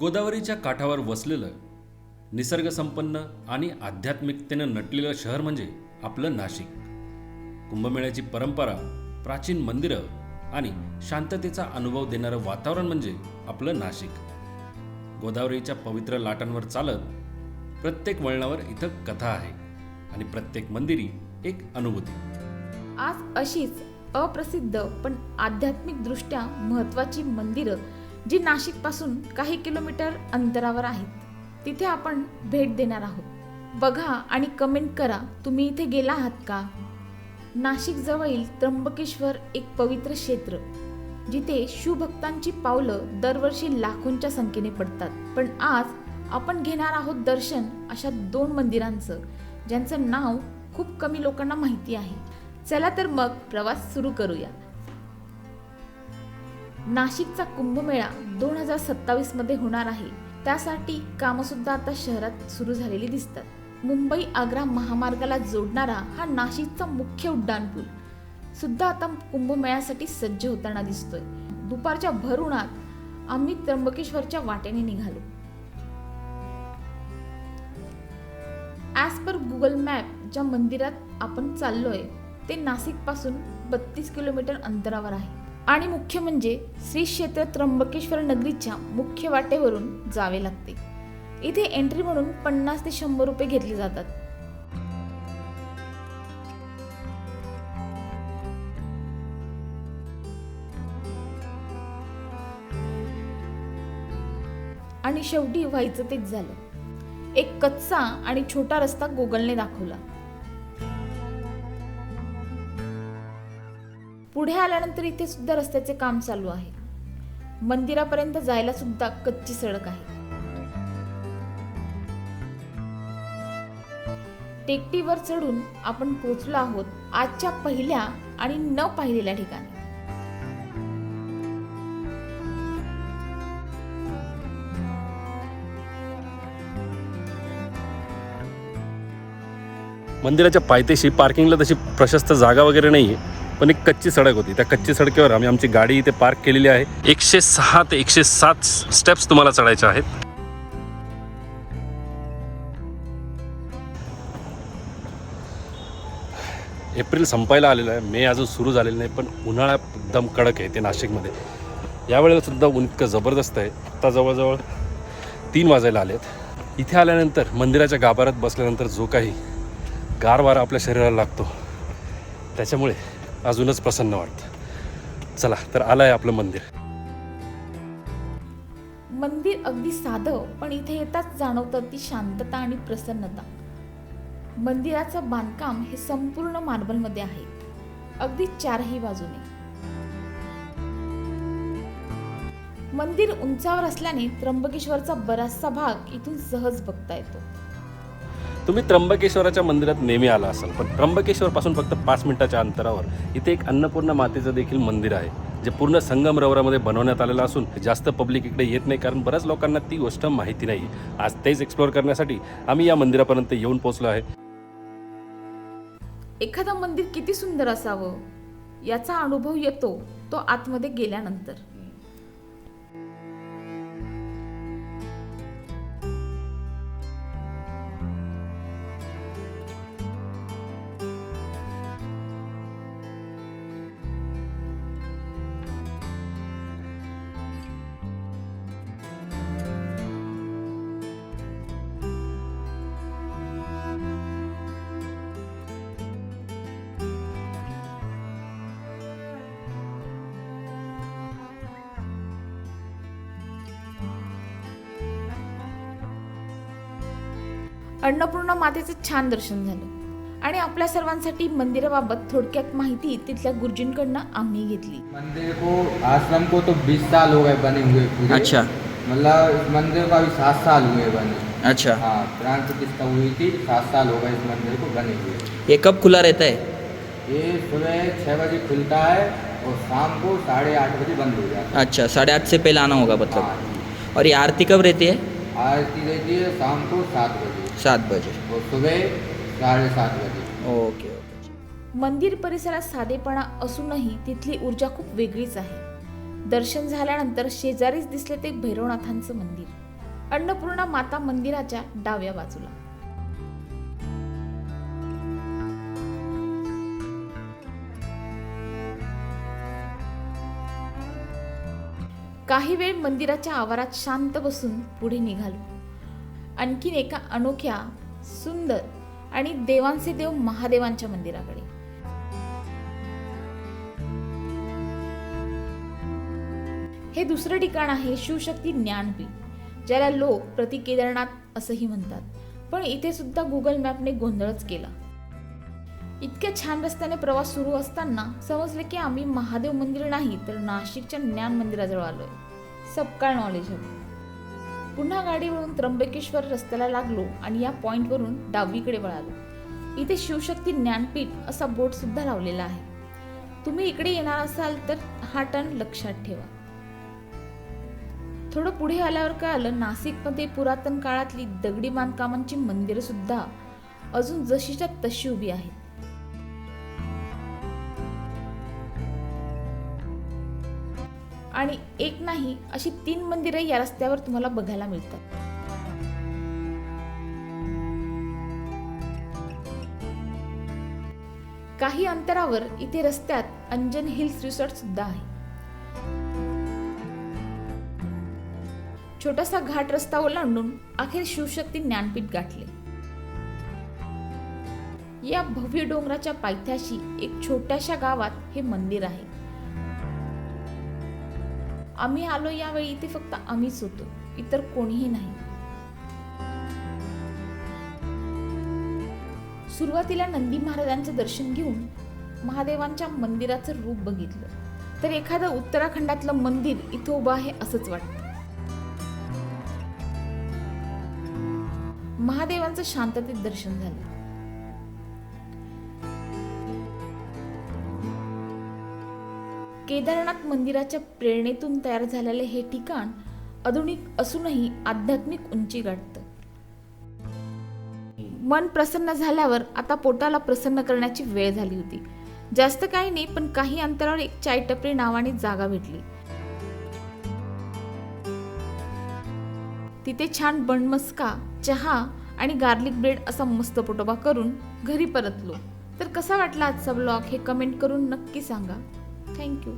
गोदावरीच्या काठावर वसलेलं निसर्गसंपन्न आणि आध्यात्मिकतेनं नटलेलं शहर म्हणजे आपलं नाशिक. कुंभमेळ्याची परंपरा प्राचीन मंदिरं आणि शांततेचा अनुभव देणारं वातावरण म्हणजे आपलं नाशिक. गोदावरीच्या पवित्र लाटांवर चालत प्रत्येक वळणावर इथं कथा आहे आणि प्रत्येक मंदिरी एक अनुभूती. आज अशीच अप्रसिद्ध पण आध्यात्मिकदृष्ट्या महत्त्वाची मंदिरं जी नाशिकपासून काही किलोमीटर अंतरावर आहेत. तिथे आपण भेट देणार आहोत. बघा आणि कमेंट करा तुम्ही इथे गेला आहात का? नाशिकजवळील त्र्यंबकेश्वर एक पवित्र क्षेत्र जिथे शिवभक्तांची पावलं दरवर्षी लाखोंच्या संख्येने पडतात. पण आज आपण घेणार आहोत दर्शन अशा दोन मंदिरांचं ज्यांचं नाव खूप कमी लोकांना माहिती आहे. चला तर मग प्रवास सुरू करूया. नाशिकचा कुंभमेळा दोन हजार सत्तावीसमध्ये होणार आहे. त्यासाठी कामं सुद्धा आता शहरात सुरू झालेली दिसतात. मुंबई आग्रा महामार्गाला जोडणारा हा नाशिकचा मुख्य उड्डाणपूल सुद्धा आता कुंभमेळ्यासाठी सज्ज होताना दिसतोय. दुपारच्या भर उन्हात आम्ही त्र्यंबकेश्वरच्या वाटेने निघालो. ॲज पर गुगल मॅप ज्या मंदिरात आपण चाललोय ते नाशिकपासून बत्तीस किलोमीटर अंतरावर आहे. आणि मुख्य म्हणजे श्री क्षेत्र त्र्यंबकेश्वर नगरीच्या मुख्य वाटेवरून जावे लागते. इथे एंट्री म्हणून पन्नास ते शंभर रुपये घेतले जातात. आणि शेवटी व्हायचं तेच झालं. एक कच्चा आणि छोटा रस्ता गुगलने दाखवला. पुढे आल्यानंतर इथे सुद्धा रस्त्याचे काम चालू आहे. मंदिरापर्यंत जायला सुद्धा कच्ची सडक आहे. टेकटीवर चढून आपण पोहोचलो आहोत आजच्या पहिल्या आणि न पाहिलेल्या ठिकाणी. मंदिराच्या पायथ्याशी पार्किंगला तशी प्रशस्त जागा वगैरे नाही आहे पण एक कच्ची सडक होती. त्या कच्ची सडकेवर आम्ही आमची गाडी इथे पार्क केलेली आहे. एकशे सहा ते एकशे सात स्टेप्स तुम्हाला चढायचे आहेत. एप्रिल संपायला आलेलं आहे. मे अजून सुरू झालेलं नाही पण उन्हाळा एकदम कडक आहे ते नाशिकमध्ये. यावेळेला सुद्धा ऊन इतकं जबरदस्त आहे. आता जवळजवळ तीन वाजायला आलेत. इथे आल्यानंतर मंदिराच्या गाभाऱ्यात बसल्यानंतर जो काही गार वारा आपल्या शरीराला लागतो त्याच्यामुळे अजूनच प्रसन्न वाटतं. चला तर आलं आहे आपलं मंदिर. मंदिर अगदी साधं पण इथे येताच जाणवतं ती शांतता आणि प्रसन्नता. मंदिराचं बांधकाम हे संपूर्ण मार्बलमध्ये आहे. अगदी चारही बाजूने. मंदिर उंचावर असल्याने त्र्यंबकेश्वरचा बराचसा भाग इथून सहज बघता येतो. तुम्ही त्र्यंबकेश्वराच्या मंदिरात नेहमी आला असाल पण त्र्यंबकेश्वरपासून फक्त पाच मिनिटाच्या अंतरावर इथे एक अन्नपूर्णा मातेचं देखील मंदिर आहे जे पूर्ण संगमरवरामध्ये बनवण्यात आलेलं असून जास्त पब्लिक इकडे येत नाही कारण बऱ्याच लोकांना ती गोष्ट माहिती नाही. आज तेच एक्सप्लोअर करण्यासाठी आम्ही या मंदिरापर्यंत येऊन पोहोचलो आहे. एखादं मंदिर किती सुंदर असावं याचा अनुभव येतो तो आतमध्ये गेल्यानंतर. अन्नपूर्णा मातेचं छान दर्शन झालं. आणि आपल्या सर्वांसाठी मंदिराबाबत थोडक्यात माहिती तिथल्या गुरुजींकडनं आम्ही घेतली. मंदिर को आश्रम को तो 20 साल हो गए बने हुए पूरे। अच्छा। मतलब इस मंदिर को अभी सात साल हुए बने। अच्छा। हाँ प्राण प्रतिष्ठा हुई थी सात साल हो गए इस मंदिर को बने हुए। ये कब खुला रहता है? ये सुबह छः बजे खुलता है और शाम को साढ़े आठ बजे बंद हो जाता अच्छा साढ़े आठ से पहले आना होगा है मतलब। हाँ। और ये आरती कब रहती है? आरती रहती है शाम को सात बजे। सात बजे. और सुबह साढ़े सात बजे. Okay okay. मंदिर परिसरात साधेपणा असूनही तिथली ऊर्जा खूप वेगळीच आहे. दर्शन झाल्यानंतर शेजारीच दिसले ते भैरवनाथांचं मंदिर. अन्नपूर्णा माता मंदिराच्या डाव्या बाजूला. काही वेळ मंदिराच्या आवारात शांत बसून पुढे निघालो. आणखीन एका अनोख्या सुंदर आणि देवांचे देव महादेवांच्या मंदिराकडे. हे दुसरं ठिकाण आहे शिवशक्ती ज्ञानपीठ ज्याला लोक प्रति केदारनाथ असंही म्हणतात. पण इथे सुद्धा गुगल मॅपने गोंधळच केला. इतक्या छान रस्त्याने प्रवास सुरू असताना समजले की आम्ही महादेव मंदिर नाही तर नाशिकच्या ज्ञान मंदिराजवळ आलोय. सबकाळ नॉलेज हवं. पुन्हा गाडीवरून त्र्यंबकेश्वर रस्त्याला लागलो आणि या पॉईंटवरून डावीकडे वळालो. इथे शिवशक्ती ज्ञानपीठ असा बोर्ड सुद्धा लावलेला आहे. तुम्ही इकडे येणार असाल तर हा टर्न लक्षात ठेवा. थोडं पुढे आल्यावर कळालं नाशिकमध्ये पुरातन काळातली दगडी बांधकामांची मंदिरं सुद्धा अजून जशीच्या तशी उभी आहेत. आणि एक नाही अशी तीन मंदिरं या रस्त्यावर तुम्हाला बघायला मिळतात. काही अंतरावर इथे रस्त्यात अंजन हिल्स रिसॉर्ट सुद्धा आहे. छोटासा घाट रस्ता ओलांडून अखेर शिवशक्ती ज्ञानपीठ गाठले. या भव्य डोंगराच्या पायथ्याशी एक छोट्याशा गावात हे मंदिर आहे. आम्ही आलो यावेळी इथे फक्त आम्हीच होतो. इतर कोणीही नाही. सुरुवातीला नंदी महाराजांचं दर्शन घेऊन महादेवांच्या मंदिराचं रूप बघितलं. तर एखादं उत्तराखंडातलं मंदिर इथं उभं आहे असंच वाटतं. महादेवांचं शांततेत दर्शन झालं. केदारनाथ मंदिराच्या प्रेरणेतून तयार झालेले हे ठिकाण आधुनिक असूनही आध्यात्मिक उंची गाठतं. मन प्रसन्न झाल्यावर आता पोटाला प्रसन्न करण्याची वेळ झाली होती. जास्त काही नाही पण काही अंतरावर एक चाय टपरी नावाने जागा भेटली. तिथे छान बनमस्का चहा आणि गार्लिक ब्रेड असा मस्त पोटोबा करून घरी परतलो. तर कसा वाटला आजचा ब्लॉग हे कमेंट करून नक्की सांगा. Thank you